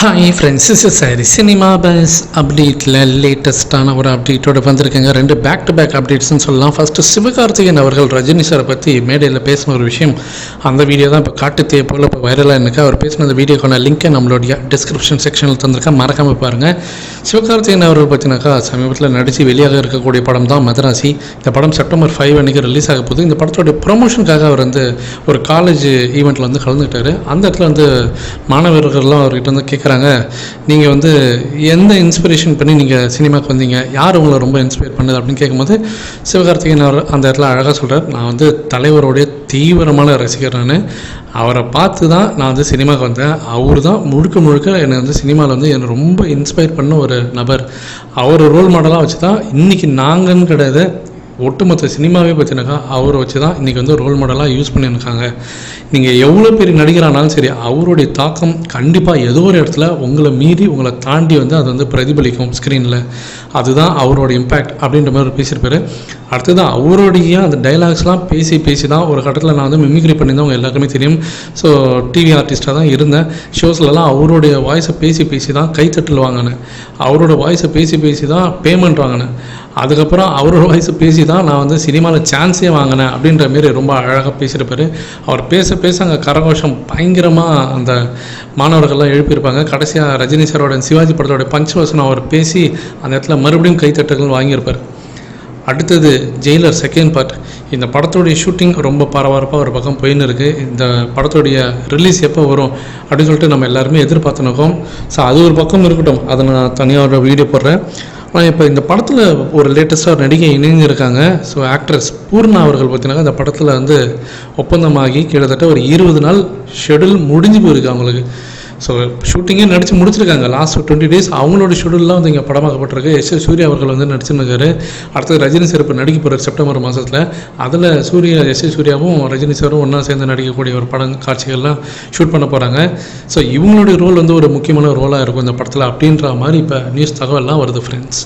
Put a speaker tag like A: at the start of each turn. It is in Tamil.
A: Hi friends is sorry cinema buzz அப்டேட்டில் லேட்டஸ்ட்டான ஒரு அப்டேட்டோட வந்திருக்கேங்க. ரெண்டு பேக் டு பேக் அப்டேட்ஸ்னு சொல்லலாம். ஃபஸ்ட்டு சிவகார்த்திகேயன் அவர்கள் ரஜினி சாரை பற்றி மேடையில் பேசின ஒரு விஷயம். அந்த வீடியோ தான் இப்போ காட்டுத்தே போல் இப்போ வைரலாக எனக்கு அவர் பேசின அந்த வீடியோக்கான லிங்க்கை நம்மளுடைய டிஸ்கிரிப்ஷன் செக்ஷனில் தந்திருக்கேன் மறக்காமல் பாருங்கள் சிவகார்த்திகேயன் அவர்கள் பார்த்தீங்கன்னாக்கா சமீபத்தில் நடித்து வெளியாக இருக்கக்கூடிய படம் தான் மதராசி. இந்த படம் செப்டம்பர் ஃபைவ் அன்றைக்கி ரிலீஸ் ஆக போகுது. இந்த படத்தோடைய ப்ரொமோஷனுக்காக அவர் வந்து ஒரு காலேஜ் ஈவெண்ட்டில் வந்து கலந்துக்கிட்டார். அந்த இடத்துல வந்து மாணவர்கள்லாம் அவர்கிட்ட வந்து கேட்குறாங்க நீங்கள் வந்து எந்த இன்ஸ்பிரேஷன் பண்ணி நீங்கள் சினிமாவுக்கு வந்தீங்க? யார் உங்களை ரொம்ப இன்ஸ்பயர் பண்ணுது அப்படின்னு கேட்கும்போது சிவகார்த்திகேயன் அவர் அந்த இடத்துல அழகாக சொல்கிறார் நான் வந்து தலைவருடைய தீவிரமான ரசிகர் நான். அவரை பார்த்து தான் நான் வந்து சினிமாவுக்கு வந்தேன். அவர் தான் முழுக்க முழுக்க என்னை வந்து சினிமாவில் வந்து என்னை ரொம்ப இன்ஸ்பயர் பண்ண ஒரு நபர். அவர் ரோல் மாடலாக வச்சு தான் இன்றைக்கி நாங்கன்னு கிடையாது ஒட்டுமொத்த சினிமாவே பார்த்தீங்கன்னாக்கா அவரை வச்சு தான் இன்றைக்கி வந்து ரோல் மாடலாக யூஸ் பண்ணியிருக்காங்க. நீங்கள் எவ்வளோ பெரிய நடிகரானாலும் சரி அவருடைய தாக்கம் கண்டிப்பாக ஏதோ ஒரு இடத்துல உங்களை மீறி உங்களை தாண்டி வந்து அது வந்து பிரதிபலிக்கும் ஸ்க்ரீனில் அதுதான் அவரோட இம்பேக்ட் அப்படின்ற மாதிரி பேசியிருப்பாரு. அடுத்தது அவருடைய அந்த டைலாக்ஸ்லாம் பேசி பேசி தான் ஒரு கட்டத்தில் நான் வந்து மிமிக்ரி பண்ணியிருந்தேன். உங்கள் எல்லாருக்குமே தெரியும். ஸோ டிவி ஆர்டிஸ்ட்டாக தான் இருந்தேன். ஷோஸ்லலாம் அவருடைய வாய்ஸை பேசி பேசி தான் கைத்தட்டல் வாங்கினேன். அவரோட வாய்ஸை பேசி பேசி தான் பேமெண்ட் வாங்கினேன். அதுக்கப்புறம் அவரோட வயசு பேசி தான் நான் வந்து சினிமாவில் சான்ஸே வாங்கினேன் அப்படின்ற மாரி ரொம்ப அழகாக பேசியிருப்பார். அவர் பேச பேச அங்கே கரகோஷம் பயங்கரமாக அந்த மாணவர்கள்லாம் எழுப்பியிருப்பாங்க. கடைசியாக ரஜினி சாரோட சிவாஜி படத்தோட பஞ்சவசனம் அவர் பேசி அந்த இடத்துல மறுபடியும் கைத்தட்டுகள் வாங்கியிருப்பார். அடுத்தது ஜெயிலர் செகண்ட் பார்ட் இந்த படத்தோடைய ஷூட்டிங் ரொம்ப பரபரப்பாக ஒரு பக்கம் போயின்னு இருக்குது இந்த படத்தோடைய ரிலீஸ் எப்போ வரும் அப்படின்னு சொல்லிட்டு நம்ம எல்லாருமே எதிர்பார்த்துனுக்கோம் ஸோ அது ஒரு பக்கம் இருக்கட்டும். அதை நான் தனியாக ஒரு வீடியோ போடுறேன். ஆனால் இப்போ இந்த படத்தில் ஒரு லேட்டஸ்ட்டாக ஒரு நடிகை இணைஞ்சிருக்காங்க. ஸோ ஆக்ட்ரஸ் பூர்ணா அவர்கள் பார்த்தீங்கன்னா இந்த படத்தில் வந்து ஒப்பந்தமாகி கிட்டத்தட்ட ஒரு இருபது நாள் ஷெடியூல் முடிஞ்சு போயிருக்கு அவங்களுக்கு. ஸோ ஷூட்டிங்கே நடித்து முடிச்சிருக்காங்க. லாஸ்ட் டுவெண்ட்டி டேஸ் அவங்களோட ஷெடியூல்லாம் வந்து இங்கே படமாக்கப்பட்டிருக்கு எஸ் எஸ் சூர்யா அவர்கள் வந்து நடிச்சிருக்காரு அடுத்தது ரஜினி சார் இப்போ நடிக்க போகிறார் செப்டம்பர் மாதத்தில் அதில் சூர்யா எஸ் எஸ் சூர்யாவும் ரஜினி சாரும் ஒன்றா சேர்ந்து நடிக்கக்கூடிய ஒரு படம் காட்சிகள்லாம் ஷூட் பண்ண போகிறாங்க ஸோ இவங்களுடைய ரோல் வந்து ஒரு முக்கியமான ரோலாக இருக்கும் இந்த படத்தில் அப்படின்ற மாதிரி இப்போ நியூஸ் தகவல்லாம் வருது ஃப்ரெண்ட்ஸ்